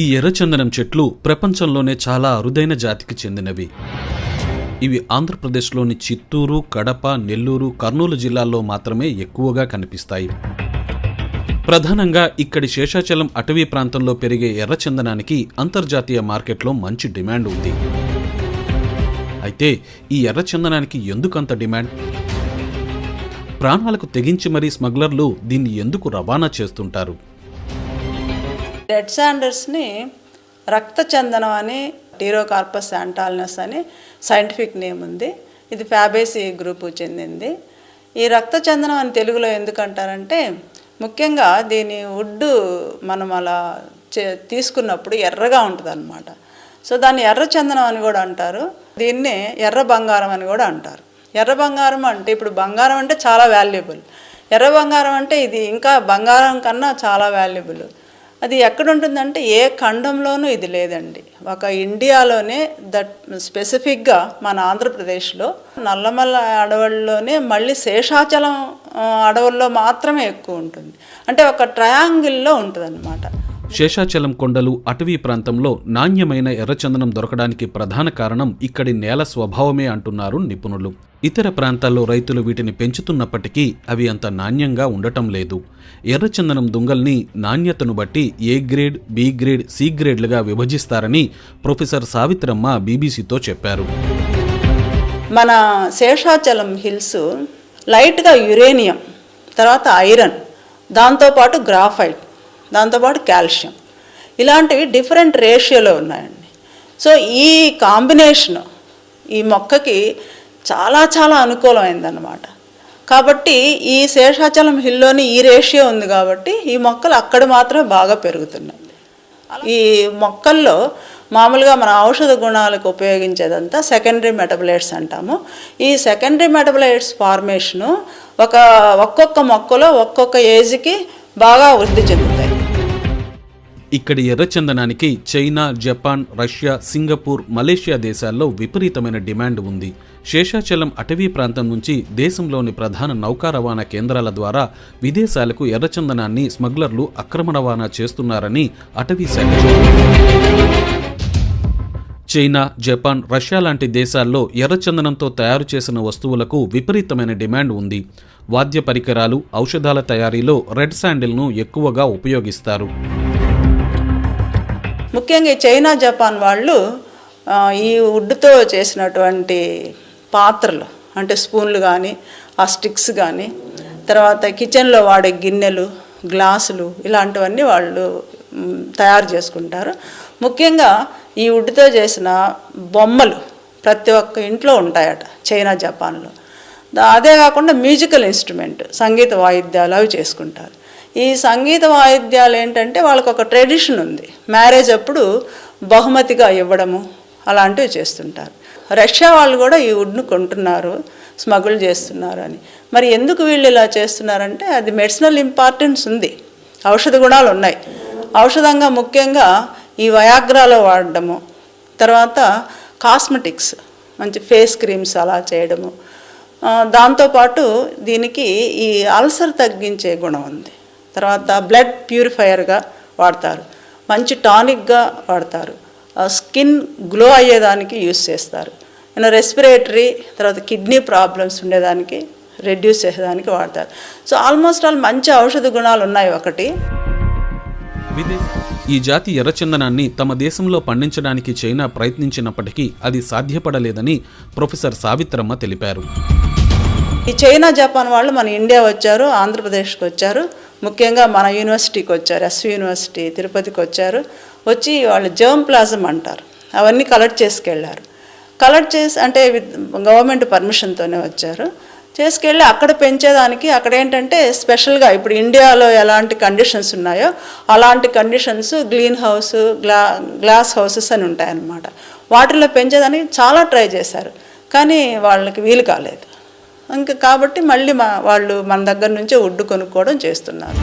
ఈ ఎర్రచందనం చెట్లు ప్రపంచంలోనే చాలా అరుదైన జాతికి చెందినవి. ఇవి ఆంధ్రప్రదేశ్లోని చిత్తూరు కడప నెల్లూరు కర్నూలు జిల్లాల్లో మాత్రమే ఎక్కువగా కనిపిస్తాయి. ప్రధానంగా ఇక్కడి శేషాచలం అటవీ ప్రాంతంలో పెరిగే ఎర్రచందనానికి అంతర్జాతీయ మార్కెట్లో మంచి డిమాండ్ ఉంది. అయితే ఈ ఎర్రచందనానికి ఎందుకంత డిమాండ్? ప్రాణాలకు తెగించి మరీ స్మగ్లర్లు దీన్ని ఎందుకు రవాణా చేస్తుంటారు? డెడ్ శాండర్స్ని రక్త చందనం అని టీరోకార్పస్ శాంటాలినస్ అని సైంటిఫిక్ నేమ్ ఉంది. ఇది ఫ్యాబేసి గ్రూపు చెందింది. ఈ రక్త చందనం అని తెలుగులో ఎందుకంటారంటే ముఖ్యంగా దీని వుడ్ మనం అలా చే తీసుకున్నప్పుడు ఎర్రగా ఉంటుంది అనమాట సో దాన్ని ఎర్ర చందనం అని కూడా అంటారు. దీన్ని ఎర్ర బంగారం అని కూడా అంటారు. ఎర్ర బంగారం అంటే ఇప్పుడు బంగారం అంటే చాలా వాల్యుబుల్. ఎర్ర బంగారం అంటే ఇది ఇంకా బంగారం కన్నా చాలా వాల్యుబుల్. అది ఎక్కడ ఉంటుందంటే ఏ ఖండంలోనూ ఇది లేదండి. ఒక ఇండియాలోనే దట్ స్పెసిఫిక్గా మన ఆంధ్రప్రదేశ్లో నల్లమల్ల అడవుల్లోనే మళ్ళీ శేషాచలం అడవుల్లో మాత్రమే ఎక్కువ ఉంటుంది. అంటే ఒక ట్రయాంగిల్లో ఉంటుంది శేషాచలం కొండలు అటవీ ప్రాంతంలో నాణ్యమైన ఎర్రచందనం దొరకడానికి ప్రధాన కారణం ఇక్కడి నేల స్వభావమే అంటున్నారు నిపుణులు. ఇతర ప్రాంతాల్లో రైతులు వీటిని పెంచుతున్నప్పటికీ అవి అంత నాణ్యంగా ఉండటం లేదు. ఎర్రచందనం దుంగల్ని నాణ్యతను బట్టి A grade B grade C గ్రేడ్లుగా విభజిస్తారని ప్రొఫెసర్ సావిత్రమ్మ బీబీసీతో చెప్పారు. మన శేషాచలం హిల్స్ లైట్గా యురేనియం తర్వాత ఐరన్ దాంతోపాటు గ్రాఫైట్ దాంతోపాటు కాల్షియం. ఇలాంటివి డిఫరెంట్ రేషియోలో ఉన్నాయండి. సో ఈ కాంబినేషన్ ఈ మొక్కకి చాలా చాలా అనుకూలమైందన్నమాట. కాబట్టి ఈ శేషాచలం హిల్లోని ఈ రేషియో ఉంది కాబట్టి ఈ మొక్కలు అక్కడ మాత్రమే బాగా పెరుగుతున్నాయి. ఈ మొక్కల్లో మామూలుగా మన ఔషధ గుణాలకు ఉపయోగించేదంతా సెకండరీ మెటబలైట్స్ అంటాము. ఈ సెకండరీ మెటబలైట్స్ ఫార్మేషను ఒక ఒక్కొక్క మొక్కలో ఒక్కొక్క ఏజ్కి బాగా వృద్ధి చెందుతాయి. ఇక్కడి ఎర్రచందనానికి China Japan Russia Singapore Malaysia దేశాల్లో విపరీతమైన డిమాండ్ ఉంది. శేషాచలం అటవీ ప్రాంతం నుంచి దేశంలోని ప్రధాన నౌకా రవాణా కేంద్రాల ద్వారా విదేశాలకు ఎర్రచందనాన్ని స్మగ్లర్లు అక్రమ రవాణా చేస్తున్నారని అటవీ శాఖ చైనా జపాన్ రష్యా లాంటి దేశాల్లో ఎర్రచందనంతో తయారు చేసిన వస్తువులకు విపరీతమైన డిమాండ్ ఉంది. వాద్య పరికరాలు ఔషధాల తయారీలో రెడ్ శాండిల్ను ఎక్కువగా ఉపయోగిస్తారు. ముఖ్యంగా చైనా జపాన్ వాళ్ళు ఈ వుడ్తో చేసినటువంటి పాత్రలు అంటే స్పూన్లు కానీ ఆ స్టిక్స్ కానీ తర్వాత కిచెన్లో వాడే గిన్నెలు గ్లాసులు ఇలాంటివన్నీ వాళ్ళు తయారు చేసుకుంటారు. ముఖ్యంగా ఈ వుడ్తో చేసిన బొమ్మలు ప్రతి ఒక్క ఇంట్లో ఉంటాయట చైనా జపాన్లో. అదే కాకుండా మ్యూజికల్ ఇన్స్ట్రుమెంట్ సంగీత వాయిద్యాలు అవి చేసుకుంటారు. ఈ సంగీత వాయిద్యాలు ఏంటంటే వాళ్ళకు ఒక ట్రెడిషన్ ఉంది. మ్యారేజ్ అప్పుడు బహుమతిగా ఇవ్వడము అలాంటివి చేస్తుంటారు. రష్యా వాళ్ళు కూడా ఈ వుడ్ను కొంటున్నారు స్మగుల్ చేస్తున్నారు అని. మరి ఎందుకు వీళ్ళు ఇలా చేస్తున్నారంటే అది మెడిసినల్ ఇంపార్టెన్స్ ఉంది. ఔషధ గుణాలు ఉన్నాయి. ఔషధంగా ముఖ్యంగా ఈ వయాగ్రాలో వాడడము తర్వాత కాస్మెటిక్స్ మంచి ఫేస్ క్రీమ్స్ అలా చేయడము. దాంతోపాటు దీనికి ఈ అల్సర్ తగ్గించే గుణం ఉంది. తర్వాత బ్లడ్ ప్యూరిఫైయర్గా వాడతారు. మంచి టానిక్గా వాడతారు. ఆ, స్కిన్ గ్లో అయ్యేదానికి యూస్ చేస్తారు. నేను రెస్పిరేటరీ తర్వాత కిడ్నీ ప్రాబ్లమ్స్ ఉండేదానికి రెడ్యూస్ చేసేదానికి వాడతారు. సో ఆల్మోస్ట్ ఆల్ మంచి ఔషధ గుణాలు ఉన్నాయి ఒకటి. ఈ జాతి ఎర్రచందనాన్ని తమ దేశంలో పండించడానికి చైనా ప్రయత్నించినప్పటికీ అది సాధ్యపడలేదని ప్రొఫెసర్ సావిత్రమ్మ తెలిపారు. ఈ చైనా జపాన్ వాళ్ళు మన ఇండియా వచ్చారు ఆంధ్రప్రదేశ్కి వచ్చారు. ముఖ్యంగా మన యూనివర్సిటీకి వచ్చారు ఎస్వి యూనివర్సిటీ తిరుపతికి వచ్చారు. వచ్చి వాళ్ళు జర్మ్ ప్లాజం అంటారు. అవన్నీ కలెక్ట్ చేసుకెళ్ళారు. కలెక్ట్ చేసి అంటే విత్ గవర్నమెంట్ పర్మిషన్తోనే వచ్చారు. చేసుకెళ్ళి అక్కడ పెంచేదానికి అక్కడ ఏంటంటే స్పెషల్గా ఇప్పుడు ఇండియాలో ఎలాంటి కండిషన్స్ ఉన్నాయో అలాంటి కండిషన్స్ గ్లీన్ హౌస్ గ్లా గ్లాస్ హౌసెస్ అని ఉంటాయన్నమాట. వాటిలో పెంచేదానికి చాలా ట్రై చేశారు. కానీ వాళ్ళకి వీలు కాలేదు. ఇంకా కాబట్టి మళ్ళీ మా వాళ్ళు మన దగ్గర నుంచే వుడ్ కొనుక్కోవడం చేస్తున్నారు.